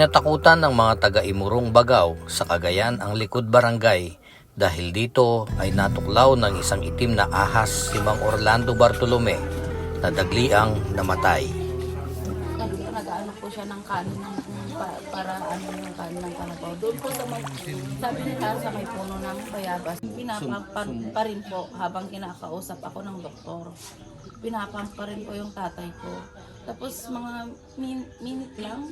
Kinatakutan ng mga taga-Imurong Bagaw sa Cagayan ang likod barangay dahil dito ay natuklaw ng isang itim na ahas si Mang Orlando Bartolome na dagliang namatay. Nag-ano po siya ng kanin ng, pa- para ano yung kanin ng kalabaw. Doon po sa may, sabi nila sa may puno ng bayabas, pinapampan pa rin po habang kinakausap ako ng doktor. Pinapampa rin po yung tatay ko. Tapos mga min- minute lang,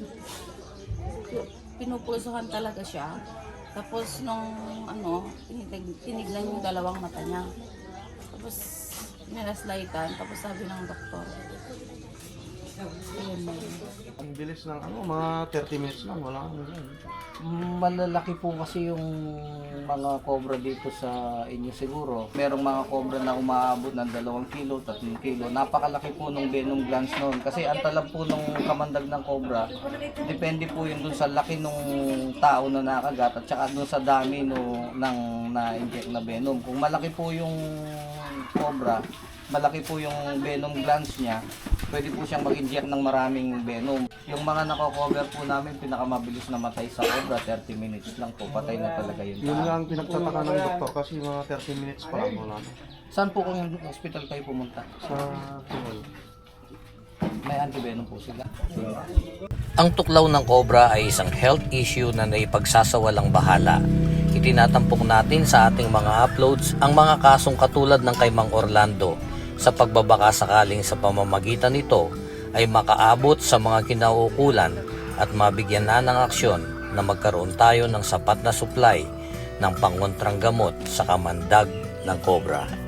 pinupulsuhan talaga siya. Tapos nung ano, tinitig, tinignan yung dalawang mata niya. Tapos nilaslaitan, tapos sabi ng doktor. Ang bilis ng ano, mga 30 minutes lang, wala kang ganyan. Malalaki po kasi yung mga cobra dito sa inyo siguro. Merong mga cobra na umaabot ng 2 kilo, 3 kilo. Napakalaki po nung venom glands noon. Kasi ang talab po nung kamandag ng cobra, depende po yun dun sa laki nung tao na nakagat at saka dun sa dami no, ng na-inject na venom. Kung malaki po yung cobra, malaki po yung venom glands niya, pwede po siyang mag-inject ng maraming venom. Yung mga nako-cover po namin, pinakamabilis na matay sa cobra, 30 minutes lang po, patay na talaga yun. Yun nga ang pinagtataka ng doktor kasi mga 30 minutes pa lang wala na. Saan po kung hospital kayo pumunta? Sa Tumol. May antivenom po sila. Ang tuklaw ng cobra ay isang health issue na naipagsasawalang bahala. Itinatampok natin sa ating mga uploads ang mga kasong katulad ng kay Mang Orlando sa pagbabaka sakaling sa pamamagitan nito ay makaabot sa mga kinauukulan at mabigyan na ng aksyon na magkaroon tayo ng sapat na supply ng pangontrang gamot sa kamandag ng cobra.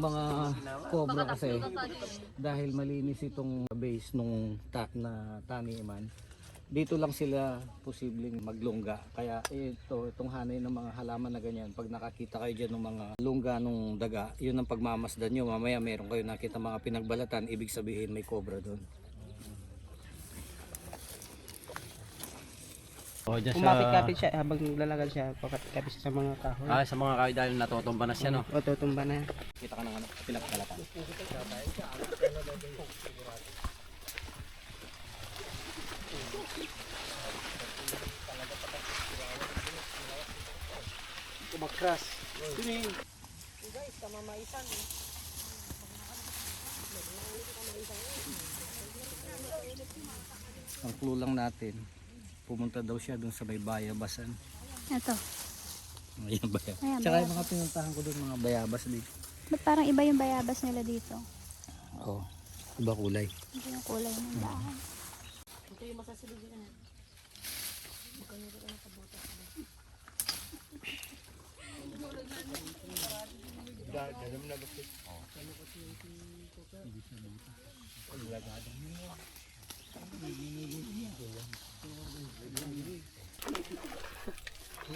mga cobra kasi dahil malinis itong base nung ta na taniman dito lang sila posibleng maglungga. Kaya ito itong hanay ng mga halaman na ganyan pag nakakita kayo dyan ng mga lungga nung daga yun ang pagmamasdan nyo. Mamaya meron kayo nakita mga pinagbalatan ibig sabihin may cobra doon O, dyan sa... Kumapit-kapit siya habang lalagad siya, papit-kapit siya sa mga kahoy. Ah, sa mga kahoy dahil natutumba na siya, no? O tutumba na. Kita ka ng ano, pinagkalatan. Kumakras. ang clue lang natin pumunta daw siya doon sa may bayabasan Ito. Ayan, bayabas. Ayan, Tsaka yung mga pinuntahan ko doon mga bayabas dito. Ba't parang iba yung bayabas nila dito? Oo. Iba kulay. Iba yung kulay ng dahon.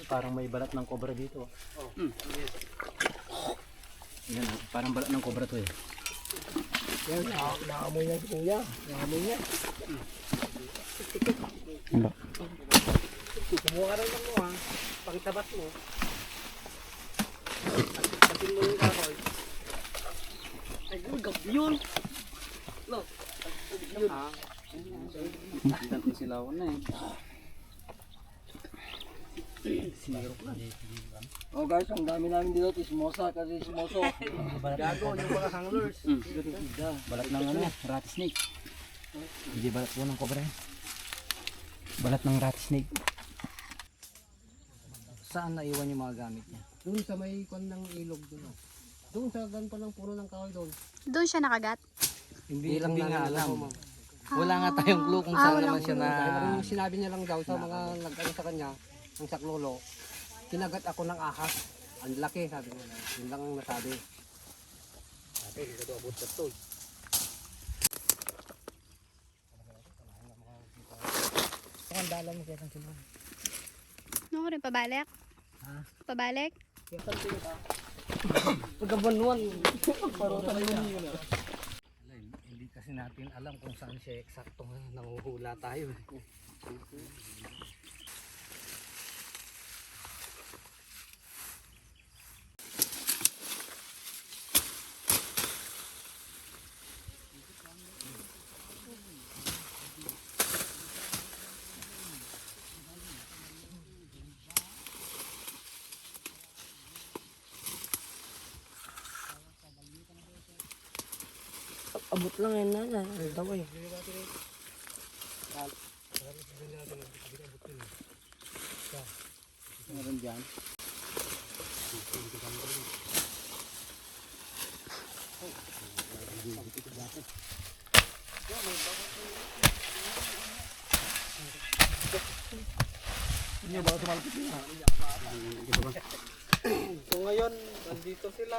Parang may balat ng cobra dito. Oh. Yan, oh, parang balat ng cobra to eh. Kumuha ka rin mo ha. Pakitabas mo. Pasin mo yung kahoy. Ay, gab yun. No. Yun. Dito sila ako na eh. Oh guys, ang dami namin dito. Tismosa kasi simoso. Gago, yung mga hanglers. Mm. Balat ng ano, rat snake. Hindi balat po ng cobra. Balat ng rat snake. Saan naiwan yung mga gamit niya? Doon sa may kwan ng ilog doon. Oh. Doon sa ganito ng puno ng kahoy doon. Doon siya nakagat? Hindi, lang hindi nga namin alam. alam, ma'am. Wala nga tayong clue kung Ah, saan naman siya na... Sinabi niya lang daw sa mga nag-ano sa kanya, ang saklolo, kinagat ako ng ahas. Ang laki, sabi niya. Yun lang ang nasabi. Sabi, hindi ko abot sa to. Ang dala mo kaya sila. Ano ko rin, pabalik? Pabalik? Pagkabanuan, parang talunan yun. Hindi kasi natin alam kung saan siya eksakto nanguhula tayo. eh. Abot lang yan na. Ang daw eh. Meron dyan. So ngayon, nandito sila.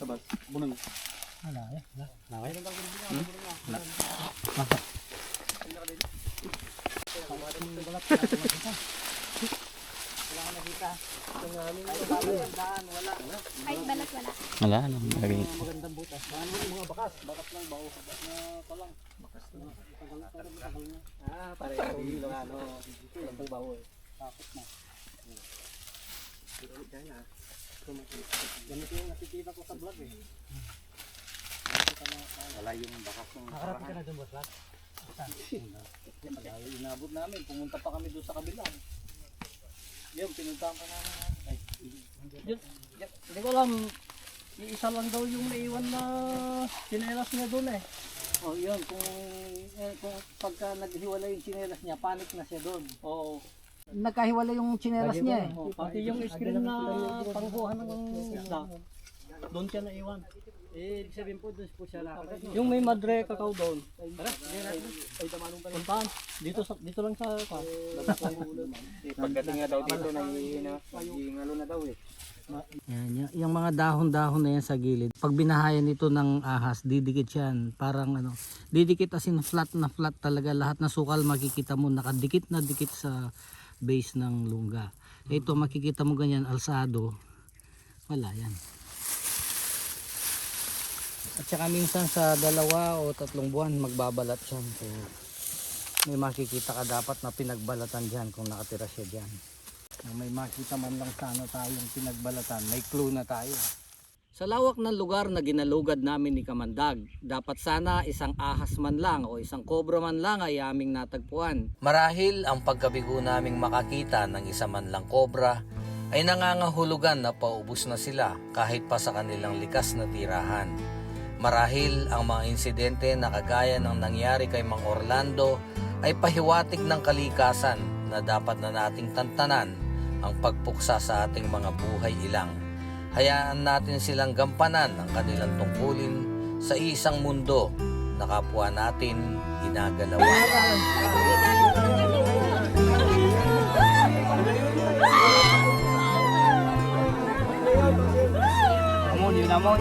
Tabas. Bunang. Wala eh. Wala. Wala. Kahit balat wala. Wala. Anong gagawin? Ah, pare. Yung ano, yung bawo eh. Takot na. Ganito yung nakikita ko sa vlog eh. Wala yung bakas ng Nakarapin ka na dun, boss, Lat? Pag inabot namin, pumunta pa kami doon sa kabila. Yun, pinuntahan pa namin. Ay, Hindi ko alam, iisa lang daw yung naiwan na sinelas niya doon eh. oh, yun, kung, eh, kung pagka naghiwalay yung chinelas niya, panic na siya doon. Oo. Nagkahiwalay yung chinelas niya eh. Oh, pati yung screen na pangkuhan ng isda, doon siya naiwan. Eh, ibig sabihin po, doon po siya nakagat. Yung may madre kakao doon. Tara. Puntahan. Dito, sa, dito lang sa... Pagdating nga daw dito, nangingalo na daw eh. Yan, yung, yung mga dahon-dahon na yan sa gilid. Pag binahayan ito ng ahas, didikit yan. Parang ano, didikit as in flat na flat talaga. Lahat na sukal makikita mo nakadikit na dikit sa base ng lungga. Ito makikita mo ganyan alsado. Wala yan. At saka minsan sa dalawa o tatlong buwan magbabalat yan. So, may makikita ka dapat na pinagbalatan dyan kung nakatira siya dyan. Na may makita man lang sana tayong pinagbalatan, may clue na tayo. Sa lawak ng lugar na ginalugad namin ni Kamandag, dapat sana isang ahas man lang o isang kobra man lang ay aming natagpuan. Marahil ang pagkabigo naming makakita ng isa man lang kobra ay nangangahulugan na paubos na sila kahit pa sa kanilang likas na tirahan. Marahil ang mga insidente na kagaya ng nangyari kay Mang Orlando ay pahiwatig ng kalikasan na dapat na nating tantanan ang pagpuksa sa ating mga buhay ilang. Hayaan natin silang gampanan ang kanilang tungkulin sa isang mundo na kapwa natin ginagalawan. Amon, yun amon.